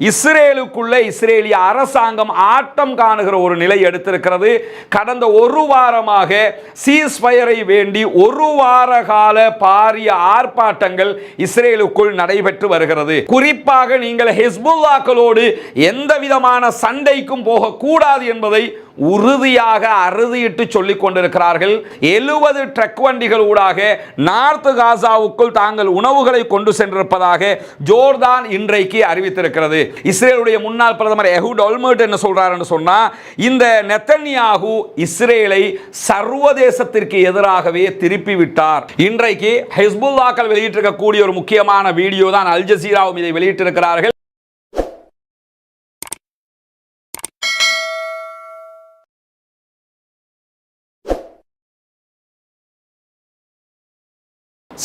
இஸ்ரேலுக்குள்ள இஸ்ரேலிய அரசாங்கம் ஆட்டம் காணுகிற ஒரு நிலை எடுத்திருக்கிறது. கடந்த ஒரு வாரமாக சீஸ்பயரை வேண்டி ஒரு வார கால பாரிய ஆர்ப்பாட்டங்கள் இஸ்ரேலுக்குள் நடைபெற்று வருகிறது. குறிப்பாக நீங்கள் ஹெஸ்புல்லாக்களோடு எந்த விதமான சண்டைக்கும் போகக்கூடாது என்பதை உறுதியாக அறுதியிட்டு சொல்லிக் கொண்டிருக்கிறார்கள். எழுபது ட்ரக் வண்டிகள் ஊடாக நார்த்து காசாவுக்குள் தாங்கள் உணவுகளை கொண்டு சென்றிருப்பதாக ஜோர்தான் இன்றைக்கு அறிவித்திருக்கிறது. இஸ்ரேலுடைய முன்னாள் பிரதமர் எஹூட் ஒல்மர்ட் என்ன சொல்றாருன்னு சொன்னா இந்த நெத்தன்யாகு இஸ்ரேலை சர்வதேசத்திற்கு எதிராகவே திருப்பி விட்டார் இன்றைக்கு ஹெஸ்புல்லாக்கள் வெளியிட்டிருக்கக்கூடிய ஒரு முக்கியமான வீடியோ தான் அல் ஜசீராவும் இதை வெளியிட்டிருக்கிறார்கள்.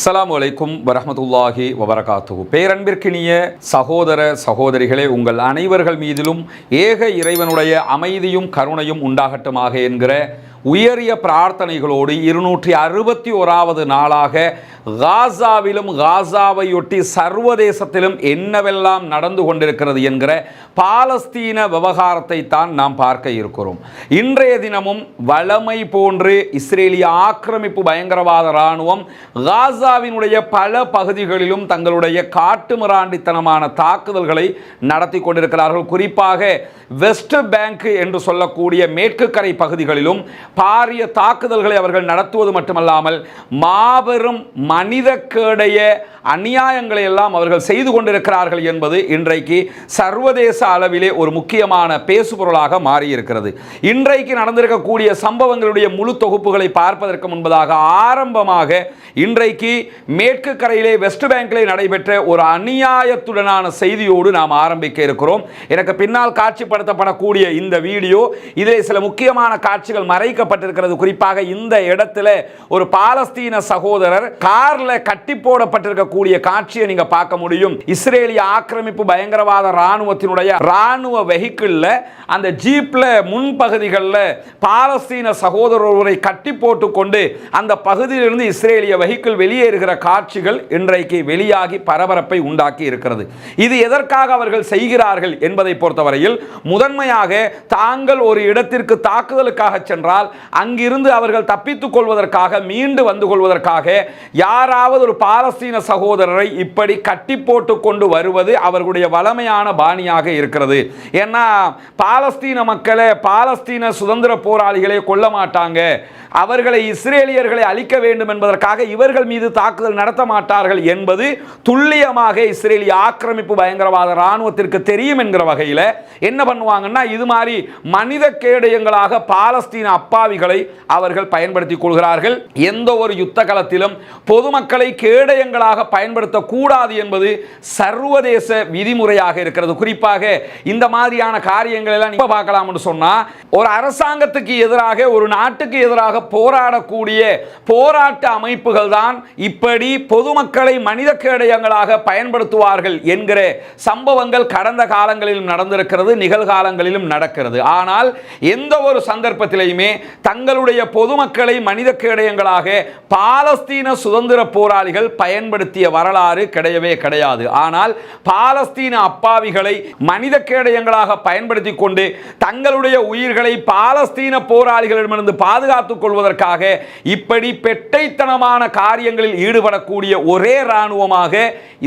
அஸ்லாம் வலைக்கும் வரமத்துல்லாஹி வபரகாத்து பேரன்பிற்கினிய சகோதர சகோதரிகளே உங்கள் அனைவர்கள் மீதிலும் ஏக இறைவனுடைய அமைதியும் கருணையும் உண்டாகட்டுமாக என்கிற உயரிய பிரார்த்தனைகளோடு இருநூற்றி அறுபத்தி ஓராவது நாளாக காசாவிலும் காசாவையொட்டி சர்வதேசத்திலும் என்னவெல்லாம் நடந்து கொண்டிருக்கிறது என்கிற பாலஸ்தீன விவகாரத்தை தான் நாம் பார்க்க இருக்கிறோம். இன்றைய தினமும் வளமை போன்று இஸ்ரேலிய ஆக்கிரமிப்பு பயங்கரவாத இராணுவம் காசாவினுடைய பல பகுதிகளிலும் தங்களுடைய காட்டு மிராண்டித்தனமான தாக்குதல்களை நடத்தி கொண்டிருக்கிறார்கள். குறிப்பாக வெஸ்ட் பேங்க் என்று சொல்லக்கூடிய மேற்கு கரை பகுதிகளிலும் பாரிய தாக்குதல்களை அவர்கள் நடத்துவது மட்டுமல்லாமல் மாபெரும் மனிதக்கேடைய அநியாயங்களை எல்லாம் அவர்கள் செய்து கொண்டிருக்கிறார்கள் என்பது இன்றைக்கு சர்வதேச அளவிலே ஒரு முக்கியமான பேசுபொருளாக மாறியிருக்கிறது. இன்றைக்கு நடந்திருக்கக்கூடிய சம்பவங்களுடைய முழு தொகுப்புகளை பார்ப்பதற்கு முன்பதாக ஆரம்பமாக இன்றைக்கு மேற்கு கரையிலே வெஸ்ட் பேங்கிலே நடைபெற்ற ஒரு அநியாயத்துடனான செய்தியோடு நாம் ஆரம்பிக்க இருக்கிறோம். எனக்கு பின்னால் காட்சிப்படுத்தப்படக்கூடிய இந்த வீடியோ இதில் சில முக்கியமான காட்சிகள் வைக்கப்பட்டிருக்கிறது குறிப்பாக இந்த இடத்துல ஒரு பாலஸ்தீன சகோதரர் கார்ல கட்டி போடப்பட்டிருக்கக்கூடிய காட்சியை நீங்க பார்க்க முடியும். இஸ்ரேலிய ஆக்கிரமிப்பு பயங்கரவாத ராணுவத்தினுடைய ராணுவ வெஹிக்கிள்ல அந்த ஜீப்ல முன்பகுதிகளில் பாலஸ்தீன சகோதரர் ஒருவரை கட்டி போட்டுக்கொண்டு அந்த பகுதியிலிருந்து இஸ்ரேலிய வெஹிக்கிள் வெளியேறுகிற காட்சிகள் இன்றைக்கு வெளியாகி பரபரப்பை உண்டாக்கி இருக்கிறது. இது எதற்காக அவர்கள் செய்கிறார்கள் என்பதை பொறுத்தவரையில் முதன்மையாக தாங்கள் ஒரு இடத்திற்கு தாக்குதலுக்காக சென்றால் அங்கிருந்து அவர்கள் தப்பித்துக் கொள்வதற்காக மீண்டு வந்து கொள்வதற்காக யாராவது ஒரு பாலஸ்தீன சகோதரரை இப்படி கட்டி போட்டு கொண்டு வருவது அவர்களுடைய வளமையான பாணியாக இருக்கிறது. ஏன்னா பாலஸ்தீன மக்களை பாலஸ்தீன சுதந்திர போராளிகளை கொல்ல மாட்டாங்க. அவர்களை இஸ்ரேலியர்களை அழிக்க வேண்டும் என்பதற்காக இவர்கள் மீது தாக்குதல் நடத்த மாட்டார்கள் என்பது துல்லியமாக இஸ்ரேலிய ஆக்கிரமிப்பு பயங்கரவாத இராணுவத்திற்கு தெரியும் என்கிற வகையில் என்ன பண்ணுவாங்கன்னா இது மாதிரி மனித கேடயங்களாக பாலஸ்தீன அப்பா அப்பாவிகளை அவர்கள் பயன்படுத்திக் கொள்கிறார்கள். எந்த ஒரு யுத்த களத்திலும் பொதுமக்களை கேடயங்களாக பயன்படுத்தக்கூடாது என்பது சர்வதேச விதிமுறையாக இருக்கிறது. குறிப்பாக இந்த மாதிரியான காரியங்கள் எல்லாம் இப்ப பார்க்கலாம்னு சொன்னால் ஒரு அரசாங்கத்துக்கு எதிராக ஒரு நாட்டுக்கு எதிராக போராடக்கூடிய போராட்ட அமைப்புகள் தான் இப்படி பொதுமக்களை மனித கேடயங்களாக பயன்படுத்துவார்கள் என்கிற சம்பவங்கள் கடந்த காலங்களிலும் நடந்திருக்கிறது நிகழ்காலங்களிலும் நடக்கிறது. ஆனால் எந்த ஒரு சந்தர்ப்பத்திலையுமே தங்களுடைய பொதுமக்களை மனித கேடயங்களாக பாலஸ்தீன சுதந்திர போராளிகள் பயன்படுத்திய வரலாறு கிடையவே கிடையாது. ஆனால் பாலஸ்தீன அப்பாவிகளை மனித கேடயங்களாக பயன்படுத்தி கொண்டு தங்களுடைய உயிர்களை பாலஸ்தீன போராளிகளிடமிருந்து பாதுகாத்துக் கொள்வதற்காக இப்படி பெட்டைத்தனமான காரியங்களில் ஈடுபடக்கூடிய ஒரே இராணுவமாக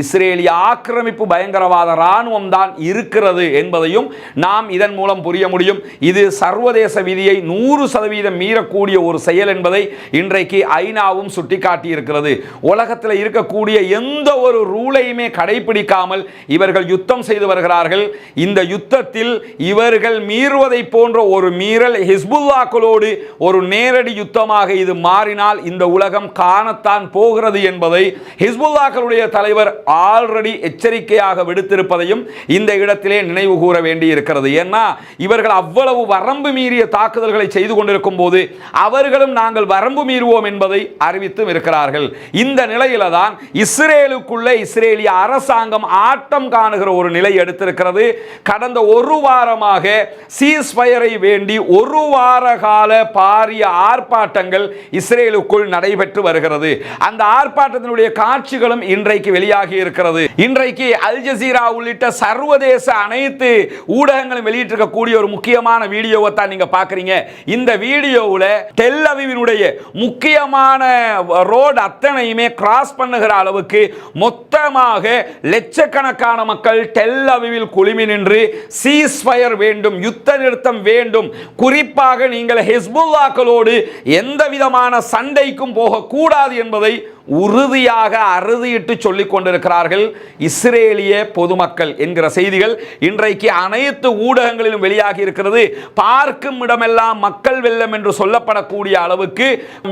இஸ்ரேலிய ஆக்கிரமிப்பு பயங்கரவாத இராணுவம் தான் இருக்கிறது என்பதையும் நாம் இதன் மூலம் புரிய முடியும். இது சர்வதேச விதியை நூறு சதவீதம் மீறக்கூடிய ஒரு செயல் என்பதை இன்றைக்கு ஐநாவும் சுட்டிக்காட்டி இருக்கிறது உலகத்தில் இருக்கக்கூடிய எந்த ஒரு ரூலையுமே கடைபிடிக்காமல் இவர்கள் யுத்தம் செய்து வருகிறார்கள். இந்த யுத்தத்தில் இவர்கள் மீறுவதை போன்ற ஒரு மீறல் ஹிஸ்புல்லாக்களோடு ஒரு நேரடி யுத்தமாக இது மாறினால் இந்த உலகம் காணத்தான் போகிறது என்பதை ஹிஸ்புல்லாக்களுடைய தலைவர் ஆல்ரெடி எச்சரிக்கையாக விடுத்திருப்பதையும் இந்த இடத்திலே நினைவு கூற வேண்டி இருக்கிறது ஏன்னா இவர்கள் அவ்வளவு வரம்பு மீறிய தாக்குதல்களை செய்து கொண்டிருக்கும் இருக்கும்போது அவர்களும் நாங்கள் வரம்பு மீறுவோம் என்பதை அறிவித்தும் இருக்கிறார்கள். இந்த நிலையில தான் இஸ்ரேலுக்குள்ளே இஸ்ரேலிய அரசாங்கம் ஆட்டம் காணுகிற ஒரு நிலை எடுத்திருக்கிறது. கடந்த ஒரு வாரமாக சீஸ்பயரை வேண்டி ஒரு வார கால பாரிய ஆர்ப்பாட்டங்கள் இஸ்ரேலுக்குள் நடைபெற்று வருகிறது. அந்த ஆர்ப்பாட்டத்தினுடைய காட்சிகளும் இன்றைக்கு வெளியாகி இருக்கிறது. இன்றைக்கு அல் ஜசீரா உள்ளிட்ட சர்வதேச அனைத்து ஊடகங்களும் வெளியிட்டிருக்கக்கூடிய ஒரு முக்கியமான வீடியோவை தான் நீங்க பாக்குறீங்க இந்த வீடியோ வீடியோவில் டெல் முக்கியமான ரோடு அத்தனையுமே கிராஸ் பண்ணுகிற அளவுக்கு மொத்தமாக லட்சக்கணக்கான மக்கள் டெல்லவிவில் குழுமி நின்று சீஸ்ஃபயர் வேண்டும் யுத்த நிறுத்தம் வேண்டும். குறிப்பாக நீங்கள் ஹெஸ்புல்லாக்களோடு எந்த விதமான சண்டைக்கும் போகக்கூடாது என்பதை உறுதியாக அறுதியிட்டு சொல்லிக் கொண்டிருக்கிறார்கள் இஸ்ரேலிய பொதுமக்கள் என்கிற செய்திகள். இன்றைக்கு அனைத்து ஊடகங்களிலும் வெளியாகி இருக்கிறது. பார்க்கும் இடமெல்லாம் மக்கள் வெள்ளம் என்று சொல்லப்படக்கூடிய அளவுக்கு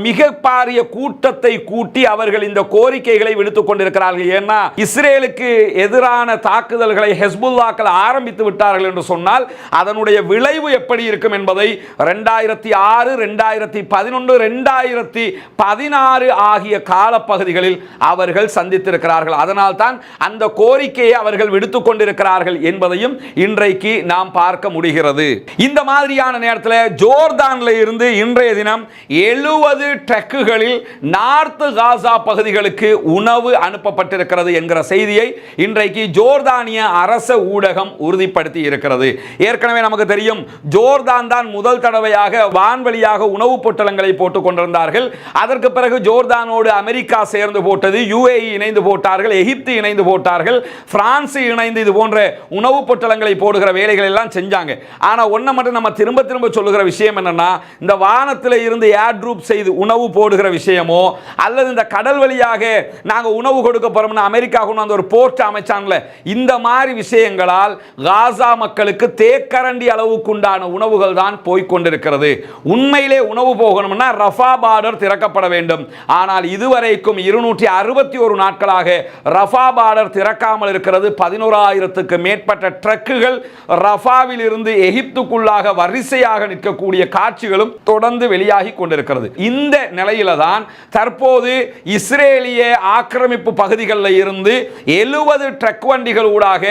மிக பாரிய கூட்டத்தை கூட்டி அவர்கள் இந்த கோரிக்கைகளை விடுத்துக் கொண்டிருக்கிறார்கள். ஏன்னா இஸ்ரேலுக்கு எதிரான தாக்குதல்களை ஹெஸ்புல்லாக்கள் ஆரம்பித்து விட்டார்கள் என்று சொன்னால் அதனுடைய விளைவு எப்படி இருக்கும் என்பதை ரெண்டாயிரத்தி ஆறு ரெண்டாயிரத்தி பதினொன்று ரெண்டாயிரத்தி பதினாறு ஆகிய காலப்பகுதிகளில் அவர்கள் சந்தித்திருக்கிறார்கள். அதனால்தான் அந்த கோரிக்கையை அவர்கள் விடுத்துக் கொண்டிருக்கிறார்கள் என்பதையும் இன்றைக்கு நாம் பார்க்க முடிகிறது. இந்த மாதிரியான நேரத்தில் ஜோர்தான்ல இருந்து இன்றைய தினம் எழுபது ட்ரக்குகளில் நார்த்து காசா பகுதிகளுக்கு உணவு அனுப்பப்பட்டிருக்கிறது என்கிற செய்தியை இன்றைக்கு ஜோர்தானிய அரச ஊடகம் உறுதிப்படுத்தி இருக்கிறது. ஏற்கனவே நமக்கு தெரியும் ஜோர்தான் தான் முதல் தடவையாக வான்வழியாக உணவுப் பொட்டலங்களை போட்டுக் கொண்டிருந்தார்கள். அதற்கு பிறகு ஜோர்தானோடு அமெரிக்கா சேர்ந்து போட்டது யுஏஇ இணைந்து போட்டார்கள் எகிப்து இணைந்து போட்டார்கள் பிரான்ஸ் இணைந்து இது போன்ற உணவுப் பொட்டலங்களை போடுகிற வேலைகள் எல்லாம் செஞ்சாங்க. ஆனால் ஒன்றை மட்டும் நம்ம திரும்ப திரும்ப சொல்லுகிற விஷயம் என்னன்னா இந்த வானத்தில் இருந்து ஏர் ட்ரூப் செய்து உணவு போடுகிற விஷயமோ அல்லது இந்த கடல் வழியாக நாங்க உணவு கொடுக்க போகிறோம்னு அமெரிக்கா கொண்டு வந்து ஒரு போர்ட் அமைச்சாங்களே இந்த மாதிரி விஷயங்களால் காசா மக்களுக்கு தேக்கரண்டி அளவுக்கு உண்டான உணவுகள் தான் போய்கொண்டிருக்கிறது உண்மையிலே உணவு போகணும்னா ரஃபா பார்டர் திறக்கப்பட வேண்டும். ஆனால் இதுவரைக்கும் இருநூற்றி அறுபத்தி ஒரு நாட்களாக ரஃபா பார்டர் திறக்காமல் இருக்கிறது. பதினோராயிரத்துக்கு மேற்பட்ட ட்ரக்குகள் ரஃபாவில் இருந்து எகிப்துக்குள்ளாக வரிசையாக நிற்கக்கூடிய காட்சிகளும் தொடர்ந்து வெளியாகி கொண்டிருக்கிறது. இந்த நிலையில தான் தற்போது இஸ்ரேலிய ஆக்கிரமிப்பு பகுதிகளில் இருந்து எழுபது ட்ரக் வண்டிகள் ஊடாக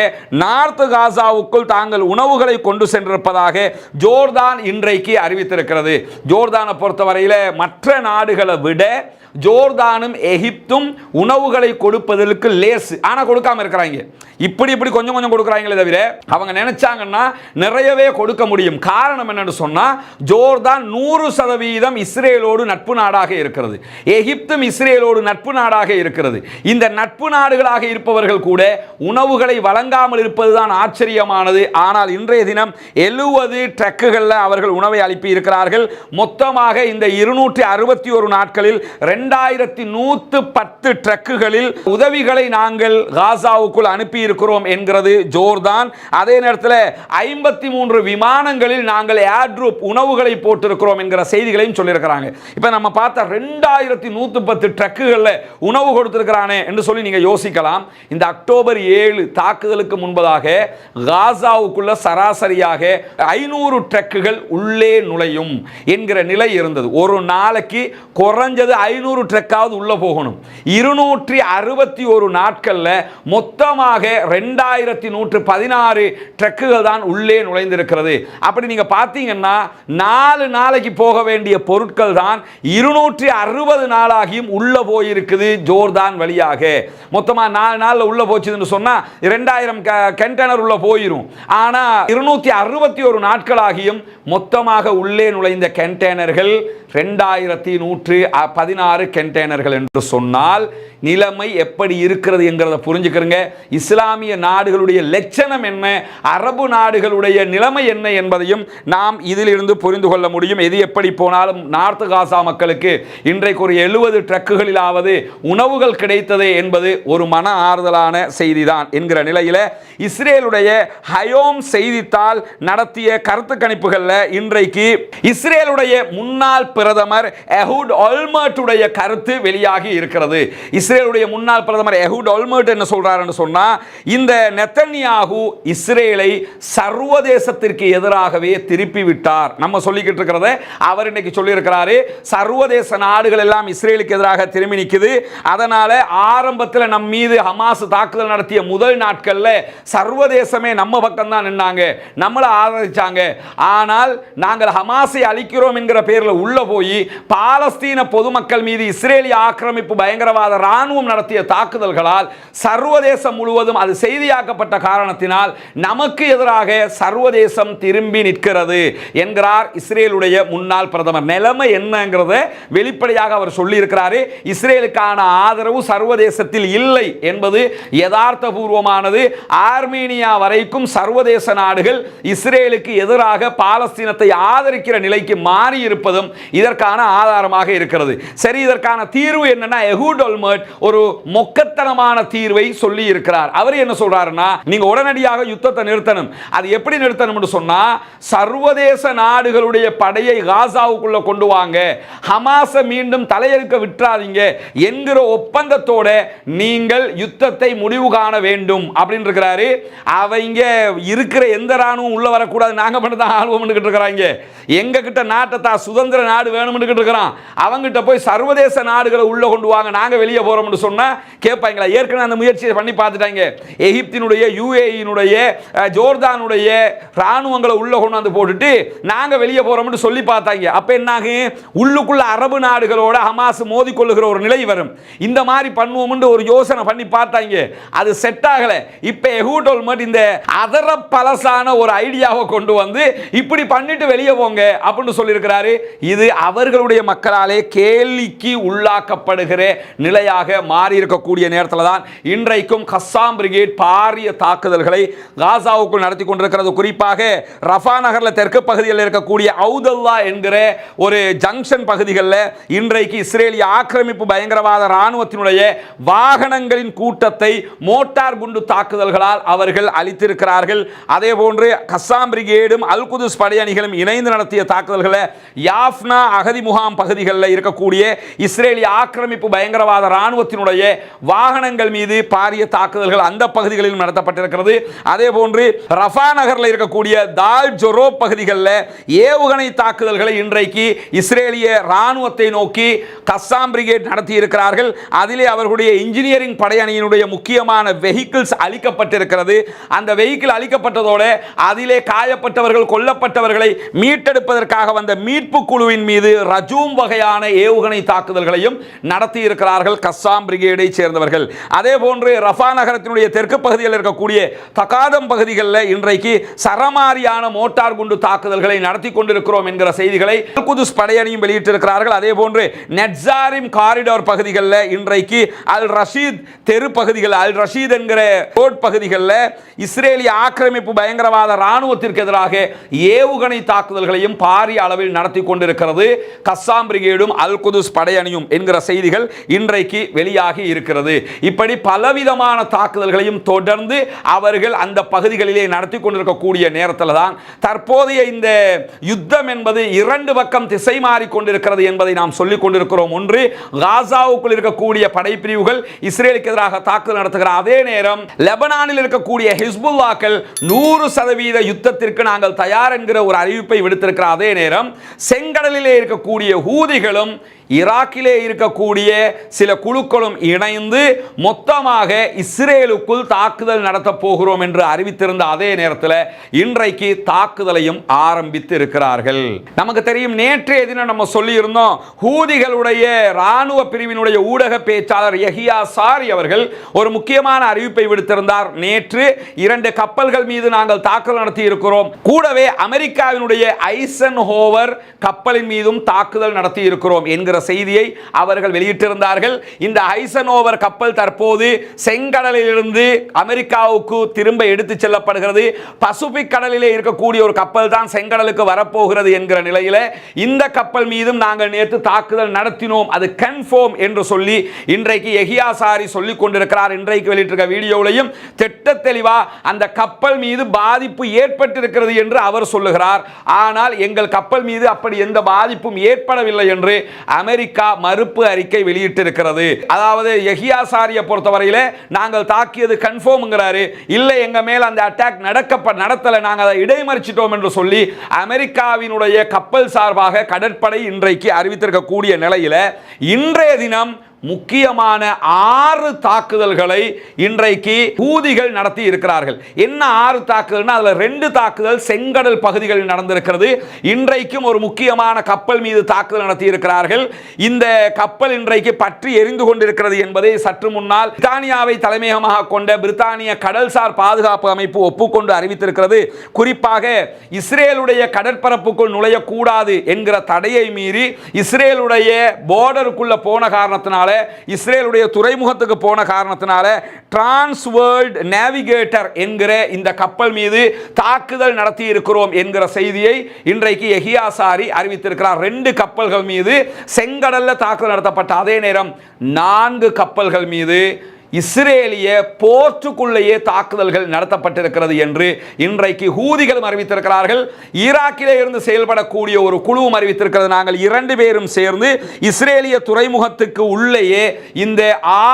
நார்த் காசாவுக்குள் தாங்கள் உணவுகளை கொண்டு சென்றிருப்பதாக ஜோர்தான் இன்றைக்கு அறிவித்திருக்கிறது. ஜோர்தானை பொறுத்தவரையில் மற்ற நாடுகளை விட ஜோர்தானும் எகிப்தும் உணவுகளை கொடுப்பதற்கு லேசு. ஆனால் கொடுக்காம இருக்கிறாங்க. இப்படி இப்படி கொஞ்சம் கொஞ்சம் கொடுக்குறாங்களே தவிர அவங்க நினைச்சாங்கன்னா நிறையவே கொடுக்க முடியும். காரணம் என்னன்னு சொன்னால் ஜோர்தான் நூறு சதவீதம் இஸ்ரேலோடு நட்பு நாடாக இருக்கிறது. எகிப்தும் இஸ்ரேலோடு நட்பு நாடாக இருக்கிறது. இந்த நட்பு நாடுகளாக இருப்பவர்கள் கூட உணவுகளை வழங்காமல் இருப்பதுதான் ஆச்சரியமானது. ஆனால் இன்றைய தினம் எழுபது ட்ரக்குகளில் அவர்கள் உணவை அளிப்பி இருக்கிறார்கள் மொத்தமாக இந்த இருநூற்றி அறுபத்தி ஒரு நாட்களில் ரெண்டு ரெண்டாயிரத்தி நூற்று பத்து ட்ரக்குகளில் உதவிகளை நாங்கள் காசாவுக்குள் அனுப்பியிருக்கிறோம் என்கிறது ஜோர்தான். அதே நேரத்தில் ஐம்பத்தி மூன்று விமானங்களில் நாங்கள் ஏர்ட்ரூப் உணவுகளை போட்டிருக்கிறோம் என்கிற செய்திகளையும் சொல்லியிருக்கிறாங்க. இப்போ நம்ம பார்த்த ரெண்டாயிரத்தி நூற்று பத்து ட்ரக்குகளில் உணவு கொடுத்துருக்கிறானே என்று சொல்லி நீங்கள் யோசிக்கலாம். இந்த அக்டோபர் ஏழு தாக்குதலுக்கு முன்பதாக காசாவுக்குள்ள சராசரியாக ஐநூறு ட்ரக்குகள் உள்ளே நுழையும் என்கிற நிலை இருந்தது. ஒரு நாளைக்கு குறைஞ்சது ஐநூறு ட்ரக்காவது உள்ளே போகணும். இருநூற்றி அறுபத்தி ஒரு நாட்களில் மொத்தமாக ரெண்டாயிரத்தி நூற்று பதினாறு ட்ரக்குகள் தான் உள்ளே நுழைந்திருக்கிறது. அப்படி நீங்கள் பார்த்தீங்கன்னா நாலு நாளைக்கு போக வேண்டிய பொருட்கள் தான் இருநூற்றி அறுபது நாளாகியும் உள்ளே போயிருக்குது ஜோர்தான் வழியாக. மொத்தமாக நாலு நாளில் உள்ளே போச்சுதுன்னு சொன்னால் ரெண்டாயிரம் கண்டெய்னர் உள்ளே போயிடும் ஆனால் இருநூற்றி அறுபத்தி ஒரு நாட்களாகியும் மொத்தமாக உள்ளே நுழைந்த கண்டெய்னர்கள் ரெண்டாயிரத்தி நூற்று பதினாறு ஆறு கண்டெய்னர்கள் என்று சொன்னால் நிலைமை எப்படி இருக்கிறது என்கிறத புரிஞ்சுக்கிறங்க. இஸ்லாமிய நாடுகளுடைய லட்சணம் என்ன? அரபு நாடுகளுடைய நிலைமை என்ன என்பதையும் நாம் இதிலிருந்து புரிந்து கொள்ள முடியும். எது எப்படி போனாலும் நார்த்து காசா மக்களுக்கு இன்றைக்கு ஒரு எழுபது ட்ரக்குகளிலாவது உணவுகள் கிடைத்தது என்பது ஒரு மன ஆறுதலான செய்திதான் என்கிற நிலையில் இஸ்ரேலுடைய ஹயோம் செய்தித்தாள் நடத்திய கருத்து கணிப்புகளில் இன்றைக்கு இஸ்ரேலுடைய முன்னாள் பிரதமர் எஹூட் ஆல்மர்ட்டுடைய கருத்து வெளியாகி இருக்கிறது. இஸ்ரேலுடைய முன்னாள் பிரதமர் எஹூட் ஒல்மர்ட் என்ன சொல்றாருன்னு சொன்னா இந்த நெத்தன்யாகு இஸ்ரேலை சர்வதேசத்திற்கு எதிராகவே திருப்பி விட்டார் நம்ம சொல்லிக்கிட்டு இருக்கிறத அவர் இன்னைக்கு சொல்லியிருக்கிறாரு. சர்வதேச நாடுகள் எல்லாம் இஸ்ரேலுக்கு எதிராக திரும்பி நிற்குது அதனால ஆரம்பத்தில் நம் மீது ஹமாஸ் தாக்குதல் நடத்திய முதல் நாட்களில் சர்வதேசமே நம்ம பக்கம் தான் நின்னாங்க. நம்மளை ஆதரிச்சாங்க. ஆனால் நாங்கள் ஹமாஸை அழிக்கிறோம் என்கிற பேரில் உள்ள போய் பாலஸ்தீன பொதுமக்கள் மீது இஸ்ரேலிய ஆக்கிரமிப்பு பயங்கரவாத ராணுவம் நடத்திய தாக்குதல்களால் சர்வதேசம் முழுவதும் அது செய்தியாக்கப்பட்ட காரணத்தினால் நமக்கு எதிராக சர்வதேசம் திரும்பி நிற்கிறது என்கிறார் இஸ்ரேலுடைய முன்னாள் பிரதமர். நிலைமை என்னங்கிறத வெளிப்படையாக அவர் சொல்லியிருக்கிறாரு. இஸ்ரேலுக்கான ஆதரவு சர்வதேசத்தில் இல்லை என்பது யதார்த்தபூர்வமானது. ஆர்மீனியா வரைக்கும் சர்வதேச நாடுகள் இஸ்ரேலுக்கு எதிராக பாலஸ்தீனத்தை ஆதரிக்கிற நிலைக்கு மாறி இருப்பதும் இதற்கான ஆதாரமாக இருக்கிறது. சரி இதற்கான தீர்வு என்னன்னா எஹூட் ஒல்மர்ட் ஒரு மொக்கத்தனமான தீர்வை சொல்லி இருக்கிறார். அவர் என்ன சொல்றாருன்னா நீங்க உடனடியாக யுத்தத்தை நிறுத்தணும். அது எப்படி நிறுத்தணும்னு சொன்னா சர்வதேச நாடுகளுடைய படையை காசாவுக்குள்ள கொண்டு வாங்க. ஹமாஸை மீண்டும் தலையெடுக்க விட்டுறாதீங்க. என்கிற ஒப்பந்தத்தோட நீங்கள் யுத்தத்தை முடிவு காண வேண்டும் அப்படின்னு இருக்கிறாரு. அவங்க இருக்கிற எந்த ராணுவம் உள்ள வரக்கூடாது. நாங்க மட்டும் தான் ஆளுவோம்னு இருக்கிறாங்க எங்க கிட்ட நாட்டை தான் சுதந்திர நாடு வேணும்னு இருக்கிறான். அவங்கிட்ட போய் சர்வ சர்வதேச நாடுகளை உள்ள கொண்டு வாங்க நாங்க வெளியே போறோம்னு சொன்னா கேட்பாங்களா ஏற்கனவே அந்த முயற்சியை பண்ணி பார்த்துட்டாங்க. எகிப்தினுடைய யூஏயினுடைய ஜோர்தானுடைய ராணுவங்களை உள்ள கொண்டு வந்து போட்டுட்டு நாங்க வெளியே போறோம்னு சொல்லி பார்த்தாங்க. அப்ப என்னாகும் உள்ளுக்குள்ள அரபு நாடுகளோட ஹமாஸ் மோதி கொள்ளுகிற ஒரு நிலை வரும். இந்த மாதிரி பண்ணுவோம்னு ஒரு யோசனை பண்ணி பார்த்தாங்க. அது செட் ஆகல. இப்ப எகூட்டோல் மட்டும் இந்த அதர பலசான ஒரு ஐடியாவை கொண்டு வந்து இப்படி பண்ணிட்டு வெளியே போங்க அப்படின்னு சொல்லியிருக்கிறாரு. இது அவர்களுடைய மக்களாலே கேள்வி கேள்விக்கு உள்ளாக்கப்படுகிற நிலையாக மாறி இருக்கக்கூடிய நேரத்தில் தான் இன்றைக்கும் கஸ்ஸாம் பிரிகேட் பாரிய தாக்குதல்களை காசாவுக்குள் நடத்தி கொண்டிருக்கிறது. குறிப்பாக ரஃபா நகரில் தெற்கு பகுதியில் இருக்கக்கூடிய அவுதல்லா என்கிற ஒரு ஜங்ஷன் பகுதிகளில் இன்றைக்கு இஸ்ரேலிய ஆக்கிரமிப்பு பயங்கரவாத ராணுவத்தினுடைய வாகனங்களின் கூட்டத்தை மோட்டார் குண்டு தாக்குதல்களால் அவர்கள் அளித்திருக்கிறார்கள் அதே போன்று கஸ்ஸாம் பிரிகேடும் அல் குதுஸ் படையணிகளும் இணைந்து நடத்திய தாக்குதல்களை யாஃப்னா அகதி முகாம் பகுதிகளில் இருக்கக்கூடிய இஸ்ரேலிய ஆக்கிரமிப்பு பயங்கரவாத இராணுவத்தினுடைய வாகனங்கள் மீது பாரிய தாக்குதல்கள் அந்த பகுதிகளில் நடத்தப்பட்டிருக்கிறது. அதே போன்று ரஃபா நகரில் இருக்கக்கூடிய தால் ஜொரோ பகுதிகளில் ஏவுகணை தாக்குதல்களை இன்றைக்கு இஸ்ரேலிய ராணுவத்தை நோக்கி கஸ்ஸாம் பிரிகேட் நடத்தி இருக்கிறார்கள் அதிலே அவர்களுடைய இன்ஜினியரிங் படையணியினுடைய முக்கியமான வெஹிக்கிள்ஸ் அளிக்கப்பட்டிருக்கிறது. அந்த வெஹிக்கிள் அளிக்கப்பட்டதோடு அதிலே காயப்பட்டவர்கள் கொல்லப்பட்டவர்களை மீட்டெடுப்பதற்காக வந்த மீட்பு குழுவின் மீது ரஜூம் வகையான ஏவுகணை தாக்குதல்களையும் நடத்தி இருக்கிறார்கள் கஸ்ஸாம் பிரிகேடை சேர்ந்தவர்கள். அதே போன்று ரஃபா நகரத்தினுடைய தெற்கு பகுதியில் இருக்கக்கூடிய தகாதம் பகுதிகளில் இன்றைக்கு சரமாரியான மோட்டார் குண்டு தாக்குதல்களை நடத்தி கொண்டிருக்கிறோம் என்கிற செய்திகளை குதுஸ் படையணியும் வெளியிட்டிருக்கிறார்கள். அதே போன்று நெட்சாரிம் காரிடார் பகுதிகளில் இன்றைக்கு அல் ரஷீத் தெரு பகுதிகள் அல் ரஷீத் என்கிற ரோட் பகுதிகளில் இஸ்ரேலிய ஆக்கிரமிப்பு பயங்கரவாத இராணுவத்திற்கு எதிராக ஏவுகணை தாக்குதல்களையும் பாரிய அளவில் நடத்தி கொண்டிருக்கிறது. கஸ்ஸாம் பிரிகேடும் அல் குதுஸ் படை படையணியும் என்கிற செய்திகள் இன்றைக்கு வெளியாகி இருக்கிறது. இப்படி பலவிதமான தாக்குதல்களையும் தொடர்ந்து அவர்கள் அந்த பகுதிகளிலே நடத்தி கொண்டிருக்கக்கூடிய நேரத்தில் தான் தற்போதைய இந்த யுத்தம் என்பது இரண்டு பக்கம் திசை மாறி கொண்டிருக்கிறது என்பதை நாம் சொல்லிக் கொண்டிருக்கிறோம். ஒன்று காசாவுக்குள் இருக்கக்கூடிய படைப்பிரிவுகள் இஸ்ரேலுக்கு எதிராக தாக்குதல் நடத்துகிற அதே நேரம் லெபனானில் இருக்கக்கூடிய ஹிஸ்புல்லாக்கள் நூறு சதவீத யுத்தத்திற்கு நாங்கள் தயார் என்கிற ஒரு அறிவிப்பை விடுத்திருக்கிற அதே நேரம் செங்கடலிலே இருக்கக்கூடிய ஊதிகளும் ஈராக்கிலே இருக்கக்கூடிய சில குழுக்களும் இணைந்து மொத்தமாக இஸ்ரேலுக்குள் தாக்குதல் நடத்தப் போகிறோம் என்று அறிவித்திருந்த அதே நேரத்தில் இன்றைக்கு தாக்குதலையும் ஆரம்பித்து இருக்கிறார்கள் நமக்கு தெரியும் நேற்றைய தினம் நம்ம சொல்லியிருந்தோம் ஹூதிகளுடைய இராணுவ பிரிவினுடைய ஊடக பேச்சாளர் யஹியா சாரி அவர்கள் ஒரு முக்கியமான அறிவிப்பை விடுத்திருந்தார். நேற்று இரண்டு கப்பல்கள் மீது நாங்கள் தாக்குதல் நடத்தி இருக்கிறோம். கூடவே அமெரிக்காவினுடைய ஐசன் ஹோவர் கப்பலின் மீதும் தாக்குதல் நடத்தி இருக்கிறோம் என்கிற செய்தியை அவர்கள் வெளியிட்டிருந்தார்கள். இந்த ஐசனோவர் கப்பல் தற்போது செங்கடலிலிருந்து அமெரிக்காவுக்கு திரும்ப எடுத்துச் செல்லப்படுகிறது. பசுபிக் கடலிலே இருக்கக்கூடிய ஒரு கப்பல் தான் செங்கடலுக்கு வரப்போகிறது என்கிற நிலையில் இந்த கப்பல் மீதும் நாங்கள் நேற்று தாக்குதல் நடத்தினோம். அது கன்ஃபார்ம் என்று சொல்லி இன்றைக்கு எஹியாசாரி சொல்லிக் கொண்டிருக்கிறார். இன்றைக்கு வெளியிட்டிருக்க வீடியோவிலையும் திட்ட தெளிவா அந்த கப்பல் மீது பாதிப்பு ஏற்பட்டிருக்கிறது என்று அவர் சொல்லுகிறார். ஆனால் எங்கள் கப்பல் மீது அப்படி எந்த பாதிப்பும் ஏற்படவில்லை என்று அமெரிக்கா மறுப்பு அறிக்கை வெளியிட்டிருக்கிறது. அதாவது எஹியாசாரியை பொறுத்தவரையில நாங்கள் தாக்கியது கன்ஃபார்ம்ங்கிறாரு. இல்லை எங்க மேல் அந்த அட்டாக் நடக்க நடத்தல நாங்கள் அதை இடைமறிச்சிட்டோம் என்று சொல்லி அமெரிக்காவினுடைய கப்பல் சார்பாக கடற்படை இன்றைக்கு அறிவித்திருக்கக்கூடிய நிலையில இன்றைய தினம் முக்கியமான ஆறு தாக்குதல்களை இன்றைக்கு ஊதிகள் நடத்தி இருக்கிறார்கள். என்ன ஆறு தாக்குதல்னா அதுல ரெண்டு தாக்குதல் செங்கடல் பகுதிகளில் நடந்திருக்கிறது. இன்றைக்கும் ஒரு முக்கியமான கப்பல் மீது தாக்குதல் நடத்தி இருக்கிறார்கள். இந்த கப்பல் இன்றைக்கு பற்றி எரிந்து கொண்டிருக்கிறது என்பதை சற்று முன்னால் பிரித்தானியாவை தலைமையகமாக கொண்ட பிரித்தானிய கடல்சார் பாதுகாப்பு அமைப்பு ஒப்புக்கொண்டு அறிவித்திருக்கிறது. குறிப்பாக இஸ்ரேலுடைய கடற்பரப்புக்குள் நுழையக்கூடாது என்கிற தடையை மீறி இஸ்ரேலுடைய போர்டருக்குள்ள போன காரணத்தினால இஸ்ரேலுடைய துறைமுகத்துக்கு போன காரணத்தினால டிரான்ஸ்வேர்ல்ட் நேவிகேட்டர் என்கிற இந்த கப்பல் மீது தாக்குதல் நடத்தி இருக்கிறோம் என்கிற செய்தியை இன்றைக்கு எஹியாசாரி அறிவித்திருக்கிறார். ரெண்டு கப்பல்கள் மீது செங்கடல்ல தாக்குதல் நடத்தப்பட்ட அதே நேரம் நான்கு கப்பல்கள் மீது இஸ்ரேலிய போர்ட்டுக்குள்ளேயே தாக்குதல்கள் நடத்தப்பட்டிருக்கிறது என்று இன்றைக்கு ஹூதிகளும் அறிவித்திருக்கிறார்கள். ஈராக்கிலே இருந்து செயல்படக்கூடிய ஒரு குழுவும் அறிவித்திருக்கிறது. நாங்கள் இரண்டு பேரும் சேர்ந்து இஸ்ரேலிய துறைமுகத்துக்கு உள்ளேயே இந்த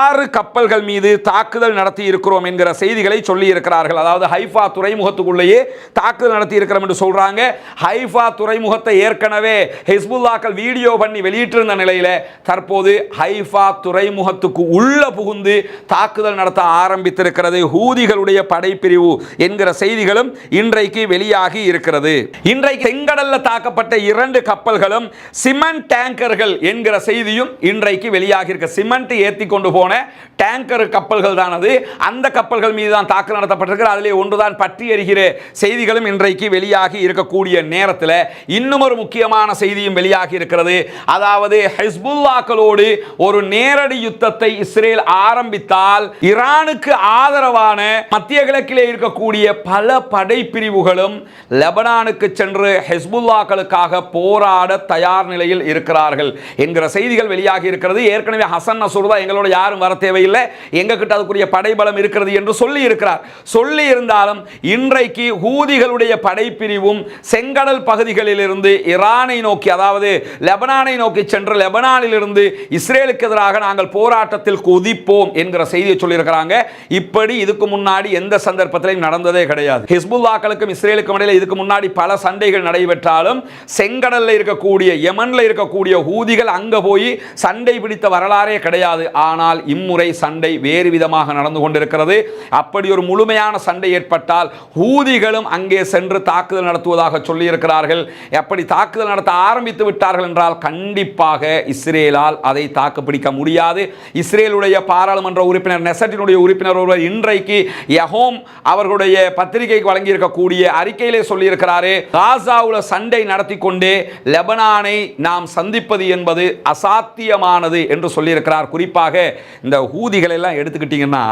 ஆறு கப்பல்கள் மீது தாக்குதல் நடத்தி இருக்கிறோம் என்கிற செய்திகளை சொல்லி இருக்கிறார்கள் அதாவது ஹைஃபா துறைமுகத்துக்குள்ளேயே தாக்குதல் நடத்தி இருக்கிறோம் என்று சொல்றாங்க. ஹைஃபா துறைமுகத்தை ஏற்கனவே ஹிஸ்புல்லாக்கள் வீடியோ பண்ணி வெளியிட்டிருந்த நிலையில் தற்போது ஹைஃபா துறைமுகத்துக்கு உள்ள புகுந்து தாக்குதல் நடத்த ஆரம்பித்திருக்கிறது. ஹூதிகளுடைய படைப்பிரிவு என்கிற செய்திகளும் இன்றைக்கு வெளியாகி இருக்கிறது. இன்றைக்கு செங்கடல்ல தாக்கப்பட்ட இரண்டு கப்பல்களும் சிமெண்ட் டேங்கர்கள் என்கிற செய்தியும் இன்றைக்கு வெளியாகி இருக்க. சிமெண்ட் ஏற்றி கொண்டு போன டேங்கர் கப்பல்கள் தானது அந்த கப்பல்கள் மீது தான் தாக்கு நடத்தப்பட்டிருக்கிறது. அதிலே ஒன்றுதான் பற்றி எறிகிற செய்திகளும் இன்றைக்கு வெளியாகி இருக்கக்கூடிய நேரத்தில் இன்னும் ஒரு முக்கியமான செய்தியும் வெளியாகி இருக்கிறது. அதாவது ஹெஸ்புல்லாக்களோடு ஒரு நேரடி யுத்தத்தை இஸ்ரேல் ஆரம்பித்தால் என்றால் ஈரானுக்கு ஆதரவான மத்திய கிழக்கிலே இருக்கக்கூடிய பல படைப்பிரிவுகளும் லெபனானுக்கு சென்று ஹெஸ்புல்லாக்களுக்காக போராட தயார் நிலையில் இருக்கிறார்கள் என்கிற செய்திகள் வெளியாகி இருக்கிறது. ஏற்கனவே ஹசன் நசூர்தா எங்களோட யாரும் வர தேவையில்லை. எங்க கிட்ட அதுக்குரிய படைபலம் இருக்கிறது என்று சொல்லி இருக்கிறார். சொல்லி இருந்தாலும் இன்றைக்கு ஹூதிகளுடைய படைப்பிரிவும் செங்கடல் பகுதிகளிலிருந்து ஈரானை நோக்கி அதாவது லெபனானை நோக்கி சென்று லெபனானிலிருந்து இஸ்ரேலுக்கு எதிராக நாங்கள் போராட்டத்தில் குதிப்போம் என்கிற செய்தியை சொல்லியிருக்கிறாங்க. இப்படி இதுக்கு முன்னாடி எந்த சந்தர்ப்பத்திலையும் நடந்ததே கிடையாது. ஹிஸ்புல்லாக்களுக்கும் இஸ்ரேலுக்கும் இடையில இதுக்கு முன்னாடி பல சண்டைகள் நடைபெற்றாலும் செங்கடல்ல இருக்கக்கூடிய யமன்ல இருக்கக்கூடிய ஹூதிகள் அங்க போய் சண்டை பிடித்த வரலாறே கிடையாது. ஆனால் இம்முறை சண்டை வேறு விதமாக நடந்து கொண்டிருக்கிறது. அப்படி ஒரு முழுமையான சண்டை ஏற்பட்டால் ஹூதிகளும் அங்கே சென்று தாக்குதல் நடத்துவதாக சொல்லியிருக்கிறார்கள். எப்படி தாக்குதல் நடத்த ஆரம்பித்து விட்டார்கள் என்றால் கண்டிப்பாக இஸ்ரேலால் அதை தாக்கு பிடிக்க முடியாது. இஸ்ரேலுடைய பாராளுமன்ற உறுப்பினர் உறுப்பினர் நெசட்டினுடைய உறுப்பினர் ஒருவர் இன்றைக்கு யஹோம் அவர்களுடைய பத்திரிகைக்கு வழங்கியிருக்கக்கூடிய அறிக்கையிலே சொல்லியிருக்கிறாரு காசாவுல சண்டை நடத்தி கொண்டே லெபனானை நாம் சந்திப்பது என்பது அசாத்தியமானது என்று சொல்லியிருக்கிறார். குறிப்பாக இந்த ஊதிகளை எல்லாம் எடுத்துக்கிட்டிங்கன்னா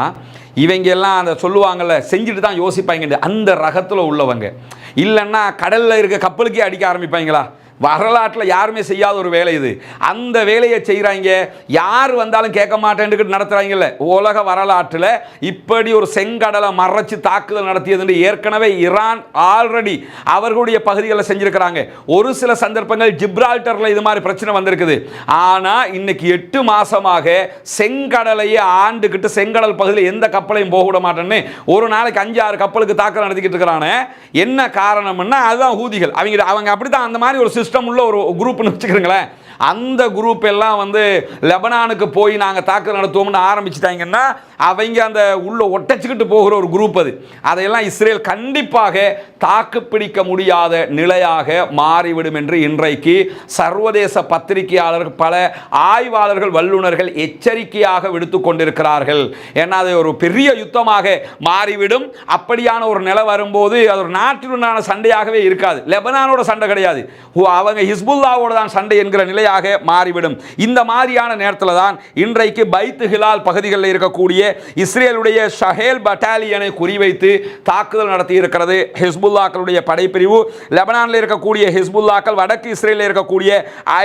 இவங்க எல்லாம் அந்த சொல்லுவாங்கல்ல செஞ்சுட்டு தான் யோசிப்பாங்க. அந்த ரகத்தில் உள்ளவங்க. இல்லைன்னா கடலில் இருக்க கப்பலுக்கே அடிக்க ஆரம்பிப்பாங்களா? வரலாற்றில் யாருமே செய்யாத ஒரு வேலை இது. அந்த வேலையை செய்கிறாங்க யார் வந்தாலும் கேட்க மாட்டேன்ட்டு நடத்துகிறாங்கல்ல உலக வரலாற்றில் இப்படி ஒரு செங்கடலை மறைச்சு தாக்குதல் நடத்தியது ஏற்கனவே ஈரான் ஆல்ரெடி அவர்களுடைய பகுதிகளில் செஞ்சுருக்கிறாங்க. ஒரு சில சந்தர்ப்பங்கள் ஜிப்ரால்டரில் இது மாதிரி பிரச்சனை வந்திருக்குது. ஆனால் இன்னைக்கு எட்டு மாதமாக செங்கடலையே ஆண்டுக்கிட்டு செங்கடல் பகுதியில் எந்த கப்பலையும் போக விட மாட்டேன்னு ஒரு நாளைக்கு அஞ்சு ஆறு கப்பலுக்கு தாக்கல் நடத்திக்கிட்டு இருக்கிறானே. என்ன காரணம்னா அதுதான் ஊதிகள். அவங்க அவங்க அப்படி தான் அந்த மாதிரி ஒரு சிஸ்டம் உள்ள ஒரு குரூப்னு வச்சுக்கிறீங்களேன் அந்த குரூப் எல்லாம் வந்து லெபனானுக்கு போய் நாங்கள் தாக்குதல் நடத்துவோம்னு ஆரம்பிச்சிட்டாங்கன்னா அவங்க அந்த உள்ள ஒட்டச்சிக்கிட்டு போகிற ஒரு குரூப் அது. அதையெல்லாம் இஸ்ரேல் கண்டிப்பாக தாக்கு பிடிக்க முடியாத நிலையாக மாறிவிடும் என்று இன்றைக்கு சர்வதேச பத்திரிகையாளர்கள் பல ஆய்வாளர்கள் வல்லுநர்கள் எச்சரிக்கையாக விடுத்து கொண்டிருக்கிறார்கள். ஏன்னா அது ஒரு பெரிய யுத்தமாக மாறிவிடும். அப்படியான ஒரு நிலை வரும்போது அது ஒரு நாட்டினுடான சண்டையாகவே இருக்காது. லெபனானோட சண்டை கிடையாது. ஓ, அவங்க ஹிஸ்புல்லாவோட தான் சண்டை என்கிற நிலை நிலையாக மாறிவிடும். இந்த மாதிரியான நேரத்தில் தான் இன்றைக்கு பைத்து ஹிலால் பகுதிகளில் இருக்கக்கூடிய இஸ்ரேலுடைய ஷஹேல் பட்டாலியனை குறிவைத்து தாக்குதல் நடத்தி இருக்கிறது ஹிஸ்புல்லாக்களுடைய படைப்பிரிவு லெபனானில் இருக்கக்கூடிய ஹிஸ்புல்லாக்கள் வடக்கு இஸ்ரேலில் இருக்கக்கூடிய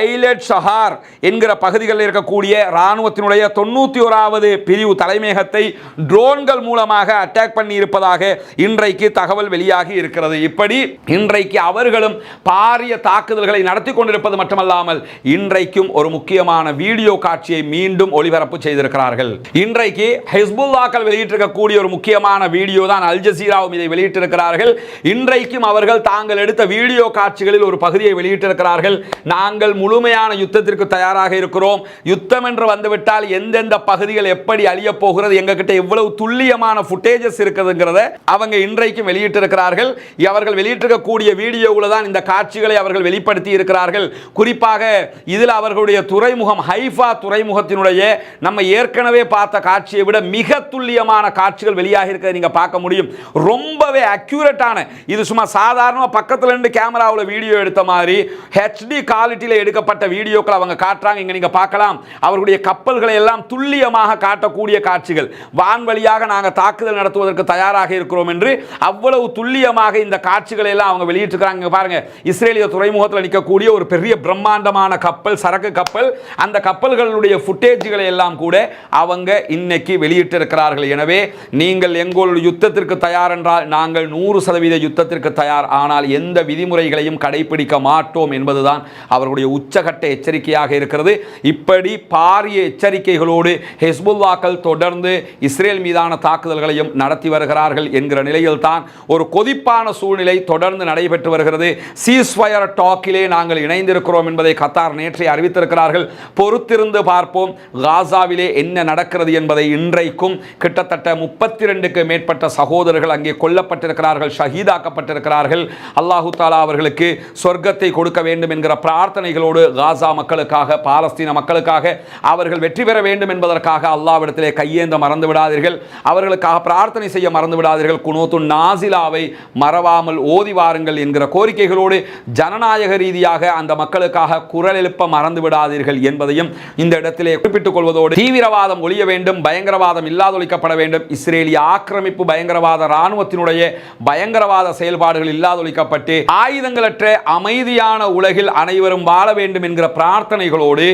ஐலட் ஷஹார் என்கிற பகுதிகளில் இருக்கக்கூடிய இராணுவத்தினுடைய தொண்ணூற்றி ஓராவது பிரிவு தலைமையகத்தை ட்ரோன்கள் மூலமாக அட்டாக் பண்ணி இருப்பதாக இன்றைக்கு தகவல் வெளியாகி இருக்கிறது. இப்படி இன்றைக்கு அவர்களும் பாரிய தாக்குதல்களை நடத்தி கொண்டிருப்பது மட்டுமல்லாமல் இன்றைக்கும் ஒரு முக்கியமான வீடியோ காட்சியை மீண்டும் ஒளிபரப்பு செய்திருக்கிறார்கள். இன்றைக்கு ஹிஸ்புல்லாக்கள் வெளியிட்டிருக்கக்கூடிய ஒரு முக்கியமான வீடியோ தான் அல் ஜசீராவும் இதை வெளியிட்டிருக்கிறார்கள். இன்றைக்கும் அவர்கள் தாங்கள் எடுத்த வீடியோ காட்சிகளில் ஒரு பகுதியை வெளியிட்டிருக்கிறார்கள். நாங்கள் முழுமையான யுத்தத்திற்கு தயாராக இருக்கிறோம். யுத்தம் என்று வந்துவிட்டால் எந்தெந்த பகுதிகள் எப்படி அழிய போகிறது எங்ககிட்ட எவ்வளவு துல்லியமான ஃபுட்டேஜஸ் இருக்குதுங்கிறத அவங்க இன்றைக்கும் வெளியிட்டிருக்கிறார்கள். அவர்கள் வெளியிட்டிருக்கக்கூடிய வீடியோவில் தான் இந்த காட்சிகளை அவர்கள் வெளிப்படுத்தி இருக்கிறார்கள் குறிப்பாக இதில் அவர்களுடைய துறைமுகம் ஹைஃபா துறைமுகத்தினுடைய நம்ம ஏற்கனவே பார்த்த காட்சியை விட மிக துல்லியமான காட்சிகள் வெளியாக இருக்கிறத நீங்க பார்க்க முடியும். ரொம்பவே அக்யூரேட்டான இது சும்மா சாதாரணமாக பக்கத்துல இருந்து கேமராவில் வீடியோ எடுத்த மாதிரி ஹெச்டி குவாலிட்டியில் எடுக்கப்பட்ட வீடியோக்கள் அவங்க காட்டுறாங்க. இங்கே நீங்க பார்க்கலாம். அவர்களுடைய கப்பல்களை எல்லாம் துல்லியமாக காட்டக்கூடிய காட்சிகள். வான்வழியாக நாங்கள் தாக்குதல் நடத்துவதற்கு தயாராக இருக்கிறோம் என்று அவ்வளவு துல்லியமாக இந்த காட்சிகளை எல்லாம் அவங்க வெளியிட்டிருக்கிறாங்க. இங்க பாருங்க இஸ்ரேலிய துறைமுகத்தில் நிற்கக்கூடிய ஒரு பெரிய பிரம்மாண்டமான கப்பல். கப்பல் சரக்கு கப்பல் அந்த கப்பல்களுடைய ஃபுட்டேஜ்களை எல்லாம் கூட அவங்க இன்னைக்கு வெளியிட்டிருக்கிறார்கள். எனவே நீங்கள் எங்களுடைய யுத்தத்திற்கு தயார் என்றால் நாங்கள் நூறு சதவீத யுத்தத்திற்கு தயார். ஆனால் எந்த விதிமுறைகளையும் கடைபிடிக்க மாட்டோம் என்பதுதான் அவர்களுடைய உச்சகட்ட எச்சரிக்கையாக இருக்கிறது. இப்படி பாரிய எச்சரிக்கைகளோடு ஹெஸ்புல்லாக்கள் தொடர்ந்து இஸ்ரேல் மீதான தாக்குதல்களையும் நடத்தி வருகிறார்கள் என்கிற நிலையில்தான் ஒரு கொதிப்பான சூழ்நிலை தொடர்ந்து நடைபெற்று வருகிறது. சீஸ்வயர் டாக்கிலே நாங்கள் இணைந்திருக்கிறோம் என்பதை கத்தார் நேற்றை அறிவித்திருக்கிறார்கள். பொறுத்திருந்து பார்ப்போம். காசாவிலே என்ன நடக்கிறது என்பதை இன்றைக்கும் கிட்டத்தட்ட முப்பத்தி ரெண்டுக்கு மேற்பட்ட சகோதரர்கள் அங்கே கொல்லப்பட்டிருக்கிறார்கள் ஷஹீதாக்கப்பட்டிருக்கிறார்கள். அல்லாஹு தாலா அவர்களுக்கு சொர்க்கத்தை கொடுக்க வேண்டும் என்கிற பிரார்த்தனைகளோடு காசா மக்களுக்காக பாலஸ்தீன மக்களுக்காக அவர்கள் வெற்றி பெற வேண்டும் என்பதற்காக அல்லாவிடத்திலே கையேந்த மறந்து விடாதீர்கள். அவர்களுக்காக பிரார்த்தனை செய்ய மறந்து விடாதீர்கள். குனோத்து நாசிலாவை மறவாமல் ஓதி வாருங்கள் என்கிற கோரிக்கைகளோடு ஜனநாயக ரீதியாக அந்த மக்களுக்காக குரல் எழுப்ப மறந்து விடாதீர்கள் என்பதையும் இந்த இடத்திலே குறிப்பிட்டுக் கொள்வதோடு தீவிரவாதம் ஒழிய வேண்டும் பயங்கரவாதம் இல்லாதொழிக்கப்பட வேண்டும். இஸ்ரேலிய ஆக்கிரமிப்பு பயங்கரவாத இராணுவத்தினுடைய பயங்கரவாத செயல்பாடுகள் இல்லாதொழிக்கப்பட்டு ஆயுதங்களற்ற அமைதியான உலகில் அனைவரும் வாழ வேண்டும் என்கிற பிரார்த்தனைகளோடு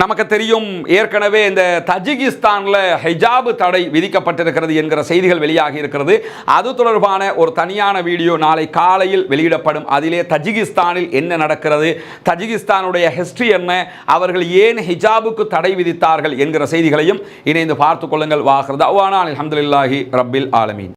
நமக்கு தெரியும் ஏற்கனவே இந்த தஜிகிஸ்தானில் ஹிஜாபு தடை விதிக்கப்பட்டிருக்கிறது என்கிற செய்திகள் வெளியாகி இருக்கிறது. அது தொடர்பான ஒரு தனியான வீடியோ நாளை காலையில் வெளியிடப்படும். அதிலே தஜிகிஸ்தானில் என்ன நடக்கிறது? தஜிகிஸ்தானுடைய ஹிஸ்டரி என்ன? அவர்கள் ஏன் ஹிஜாபுக்கு தடை விதித்தார்கள் என்கிற செய்திகளையும் இணைந்து பார்த்துக் கொள்ளுங்கள். வாகிறது அவ்வானா அலமதுல்லாஹி ரப்பில் ஆலமீன்.